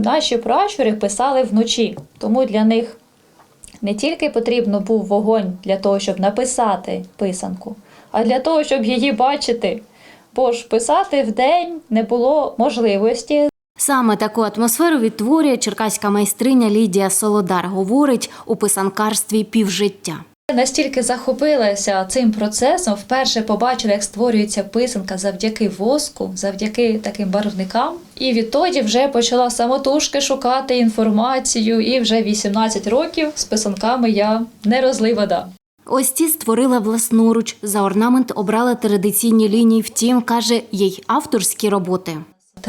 наші пращури писали вночі, тому для них не тільки потрібно був вогонь для того, щоб написати писанку, а для того, щоб її бачити. Бо ж писати вдень не було можливості. Саме таку атмосферу відтворює черкаська майстриня Лідія Солодар. Говорить у писанкарстві півжиття. Настільки захопилася цим процесом, вперше побачила, як створюється писанка завдяки воску, завдяки таким барвникам. І відтоді вже почала самотужки шукати інформацію. І вже 18 років з писанками я не розлий вода. Ось ці створила власноруч. За орнамент обрала традиційні лінії. Втім, каже, їй авторські роботи.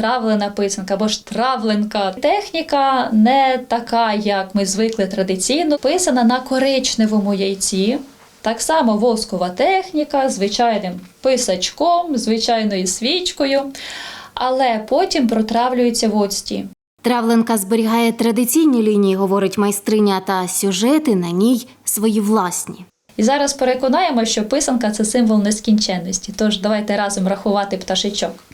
Травлена писанка або ж травленка. Техніка не така, як ми звикли традиційно, писана на коричневому яйці. Так само воскова техніка, звичайним писачком, звичайною свічкою, але потім протравлюється в оцті. Травленка зберігає традиційні лінії, говорить майстриня, та сюжети на ній свої власні. І зараз переконаємо, що писанка це символ нескінченності. Тож давайте разом рахувати пташечок.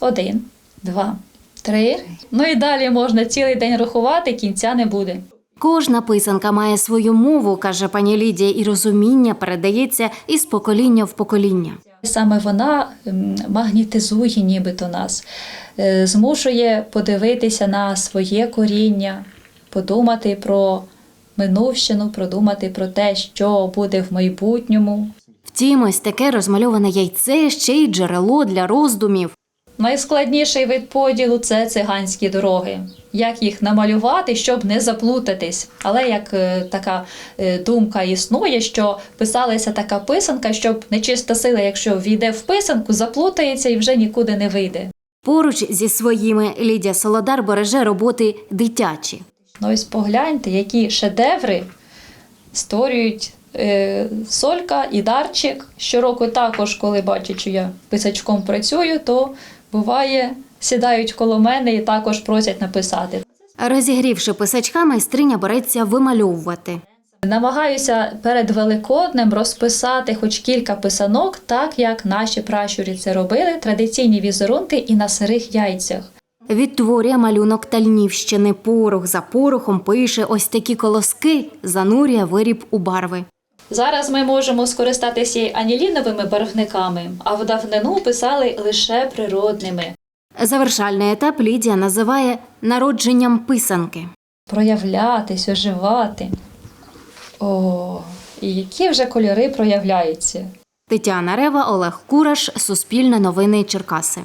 Один, два, три. Ну і далі можна цілий день рахувати, кінця не буде. Кожна писанка має свою мову, каже пані Лідія, і розуміння передається із покоління в покоління. Саме вона магнітизує нібито нас, е, змушує подивитися на своє коріння, подумати про минувщину, продумати про те, що буде в майбутньому. Втім, ось таке розмальоване яйце ще й джерело для роздумів. Найскладніший вид поділу це циганські дороги. Як їх намалювати, щоб не заплутатись. Але як е, така е, думка існує, що писалася така писанка, щоб нечиста сила, якщо війде в писанку, заплутається і вже нікуди не вийде. Поруч зі своїми Лідія Солодар береже роботи дитячі. Ну ось погляньте, які шедеври створюють е, Солька і Дарчик. Щороку також, коли бачать, що я писачком працюю, то буває, сідають коло мене і також просять написати. Розігрівши писачка, майстриня береться вимальовувати. Намагаюся перед Великоднем розписати хоч кілька писанок, так як наші пращурі це робили, традиційні візерунки і на сирих яйцях. Відтворює малюнок Тальнівщини. Порох за порохом пише ось такі колоски, занурює виріб у барви. Зараз ми можемо скористатися аніліновими барвниками, а в давнину писали лише природними. Завершальний етап Лідія називає народженням писанки. Проявлятись, оживати. О, і які вже кольори проявляються. Тетяна Рева, Олег Кураш, Суспільне новини Черкаси.